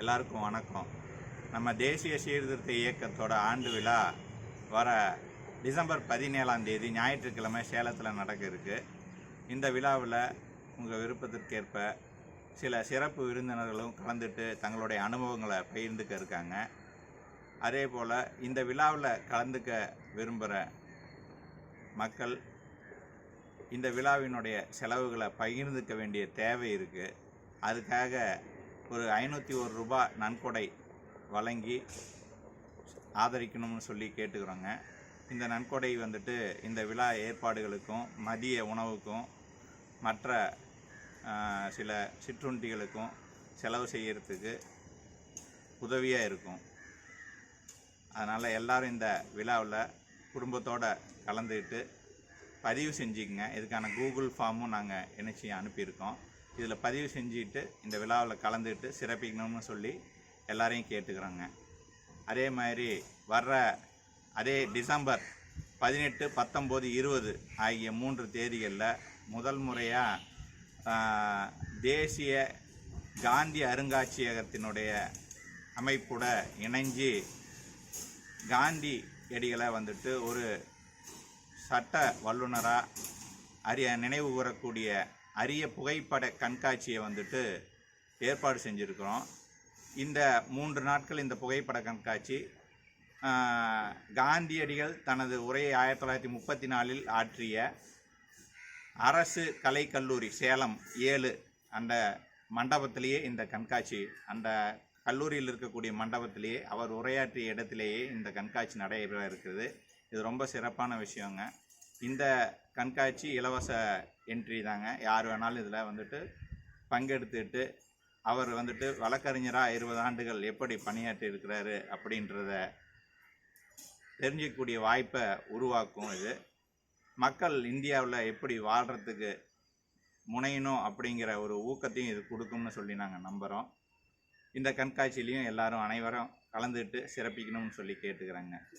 எல்லாருக்கும் வணக்கம். நம்ம தேசிய சீர்திருத்த இயக்கத்தோட ஆண்டு விழா வர டிசம்பர் பதினேழாம் தேதி ஞாயிற்றுக்கிழமை சேலத்தில் நடக்க இருக்கு. இந்த விழாவில் உங்கள் விருப்பத்திற்கேற்ப சில சிறப்பு விருந்தினர்களும் கலந்துட்டு தங்களுடைய அனுபவங்களை பகிர்ந்துக்க இருக்காங்க. அதே போல் இந்த விழாவில் கலந்துக்க விரும்புகிற மக்கள் இந்த விழாவினுடைய செலவுகளை பகிர்ந்துக்க வேண்டிய தேவை இருக்குது அதுக்காக ஒரு ஐநூற்றி ஒரு ரூபாய் நன்கொடை வழங்கி ஆதரிக்கணும்னு சொல்லி கேட்டுக்கிறோங்க. இந்த நன்கொடை வந்துட்டு இந்த விழா ஏற்பாடுகளுக்கும் மதிய உணவுக்கும் மற்ற சில சிற்றுண்டிகளுக்கும் செலவு செய்கிறதுக்கு உதவியாக இருக்கும். அதனால் எல்லாரும் இந்த விழாவில் குடும்பத்தோடு கலந்துக்கிட்டு பதிவு செஞ்சுக்கங்க. இதுக்கான கூகுள் ஃபார்மும் நாங்கள் இணைச்சி அனுப்பியிருக்கோம். இதில் பதிவு செஞ்சுட்டு இந்த விழாவில் கலந்துக்கிட்டு சிறப்பிக்கணும்னு சொல்லி எல்லாரையும் கேட்டுக்கிறோங்க. அதே மாதிரி வர்ற அதே டிசம்பர் பதினெட்டு பத்தொம்போது இருபது ஆகிய மூன்று தேதிகளில் முதல் முறையாக தேசிய காந்தி அருங்காட்சியகத்தினுடைய அமைப்புட இணைஞ்சு காந்தி அடிகளை வந்துட்டு ஒரு சட்ட வல்லுனராக அறிய நினைவு கூறக்கூடிய அரிய புகைப்பட கண்காட்சியை வந்துட்டு ஏற்பாடு செஞ்சுருக்கிறோம். இந்த மூன்று நாட்கள் இந்த புகைப்பட கண்காட்சி காந்தியடிகள் தனது உரையை ஆயிரத்தி தொள்ளாயிரத்தி முப்பத்தி நாலில் ஆற்றிய அரசு கலைக்கல்லூரி சேலம் ஏழு அந்த மண்டபத்திலேயே இந்த கண்காட்சி அந்த கல்லூரியில் இருக்கக்கூடிய மண்டபத்திலேயே அவர் உரையாற்றிய இடத்திலேயே இந்த கண்காட்சி நடைபெற இருக்குது இது ரொம்ப சிறப்பான விஷயங்க. இந்த கண்காட்சி இலவச என்ட்ரி தாங்க. யார் வேணாலும் இதில் வந்துட்டு பங்கெடுத்துட்டு அவர் வந்துட்டு வழக்கறிஞராக இருபது ஆண்டுகள் எப்படி பணியாற்றி இருக்கிறாரு அப்படின்றத தெரிஞ்சிக்கக்கூடிய வாய்ப்பை உருவாக்கும் இது. மக்கள் இந்தியாவில் எப்படி வாழ்கிறதுக்கு முனையணும் அப்படிங்கிற ஒரு ஊக்கத்தையும் இது கொடுக்கும்னு சொல்லி நாங்கள் நம்புகிறோம் இந்த கண்காட்சியிலையும் எல்லாரும் அனைவரும் கலந்துட்டு சிறப்பிக்கணும்னு சொல்லி கேட்டுக்கிறேங்க.